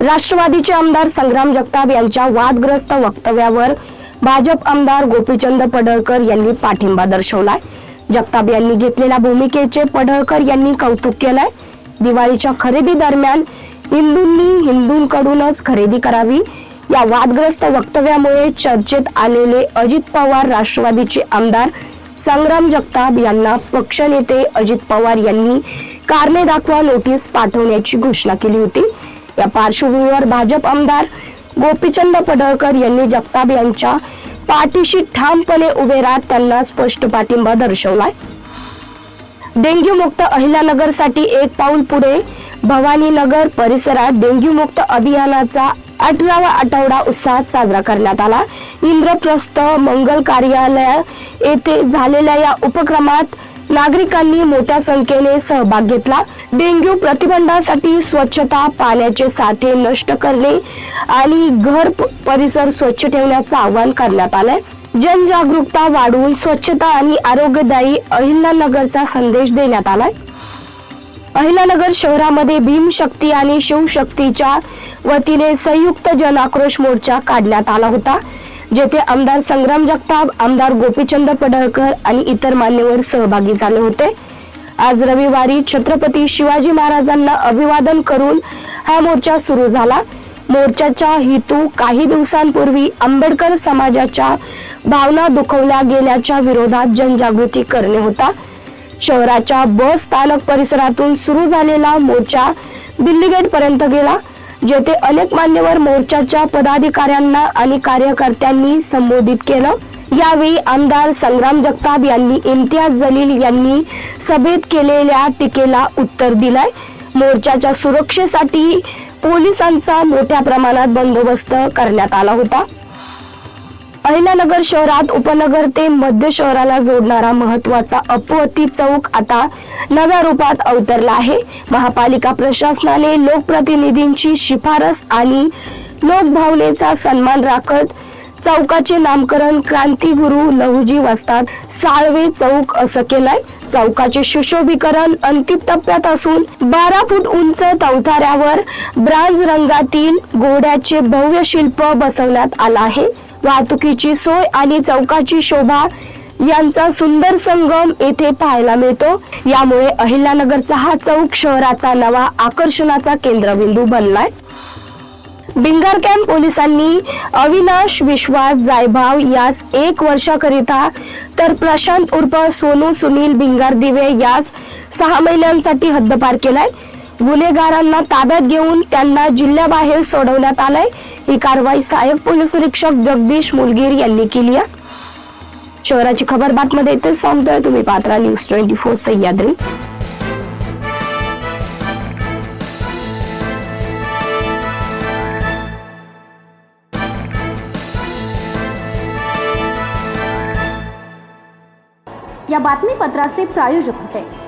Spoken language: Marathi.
राष्ट्रवादीचे आमदार संग्राम जगताप यांच्या वादग्रस्त वक्तव्यावर भाजप आमदार गोपीचंद पडळकर यांनी पाठिंबा दर्शवलाय. जगताप यांनी घेतलेल्या भूमिकेचे पडळकर यांनी कौतुक केलंय. दिवाळीच्या खरेदी दरम्यान हिंदूंनी हिंदूंकडूनच खरेदी करावी. या वादग्रस्त वक्तव्यामुळे चर्चेत आलेले अजित पवार राष्ट्रवादीचे आमदार संग्राम जगताप यांना पक्षनेते अजित पवार यांनी कारणे दाखवा नोटीस पाठवण्याची घोषणा केली होती. या पार्श्वभूमीवर भाजप आमदार गोपीचंद पडळकर यांनी जगताप यांच्या पाठीशी ठामपणे उभे राहत त्यांना स्पष्ट पाठिंबा दर्शवलाय. डेंग्यू मुक्त अहिल्यानगरसाठी एक पाऊल पुढे भवानीनगर परिसरात डेंग्यू मुक्त अभियानाचा अठरावा आठवडा उत्साहात साजरा करण्यात आला. इंद्रप्रस्थ मंगल कार्यालय येथे झालेल्या या उपक्रमात नागरिकांनी मोठ्या संख्येने सहभाग घेतला. डेंग्यू प्रतिबंधासाठी स्वच्छता पाण्याचे साठे नष्ट करणे आणि घर परिसर स्वच्छ ठेवण्याचं आवाहन करण्यात आलंय. जनजागरूकता वाढवून स्वच्छता आणि आरोग्यदायी अहिल्यानगरचा संदेश देण्यात आलाय. अहिलानगर शहरामध्ये भीमशक्ती आणि शिवशक्तीच्या वतीने संयुक्त जन आक्रोश मोर्चा काढण्यात आला होता. जेथे आमदार संग्राम जगताप आमदार गोपीचंद पडळकर आणि इतर मान्यवर सहभागी झाले होते. आज रविवारी छत्रपती शिवाजी महाराजांना अभिवादन करून हा मोर्चा सुरू झाला. मोर्चाचा हेतू काही दिवसांपूर्वी आंबेडकर समाजाच्या भावना दुखवल्या गेल्याच्या विरोधात जनजागृती करणे होता. शहराच्या बस स्थानक परिसरातून सुरू झालेला मोर्चा दिल्ली गेट पर्यंत गेला. जेथे अनेक मान्यवर मोर्चाच्या पदाधिकाऱ्यांना आणि कार्यकर्त्यांनी संबोधित केलं. यावेळी आमदार संग्राम जगताप यांनी इम्तियाज जलील यांनी सभेत केलेल्या टीकेला उत्तर दिलंय. मोर्चाच्या सुरक्षेसाठी पोलिसांचा मोठ्या प्रमाणात बंदोबस्त करण्यात आला होता. अहिल्यानगर शहरात उपनगर ते मध्य शहराला जोडणारा महत्त्वाचा अपवती चौक आता नव्या रूपात अवतरला आहे. महापालिका प्रशासनाने लोकप्रतिनिधींची शिफारस आणि लोकभावनेचा सन्मान राखत चौकाचे नामकरण क्रांतीगुरु लहुजी वस्ताद साळवे चौक असं केलंय. चौकाचे सुशोभीकरण अंतिम टप्प्यात असून बारा फूट उंच चौथाऱ्यावर ब्रांज रंगातील घोड्याचे भव्य शिल्प बसवण्यात आलं आहे. वाहतुकीची सोय आणि चौकाची शोभा यांचा सुंदर संगम येथे पाहायला मिळतो. यामुळे अहिल्यानगरचा हा चौक शहराचा नवा आकर्षणाचा केंद्रबिंदू बनलाय. बिंगार कॅम्प पोलिसांनी अविनाश विश्वास जायभाव यास एक वर्षाकरिता तर प्रशांत उर्फ सोनू सुनील बिंगार दिवे यास सहा महिन्यांसाठी हद्दपार केलाय. गुन्हेगारांना ताब्यात घेऊन त्यांना जिल्ह्याबाहेर सोडवण्यात आलंय. ही कारवाई सहाय्यक पोलीस निरीक्षक जगदीश मुलगीर यांनी केली आहे. शहराची खबर बातमध्ये इथेच सांगतोय तुम्ही पात्रा न्यूज ट्वेंटी फोर सह्याद्री. या बातमीपत्राचे प्रायोजक होते.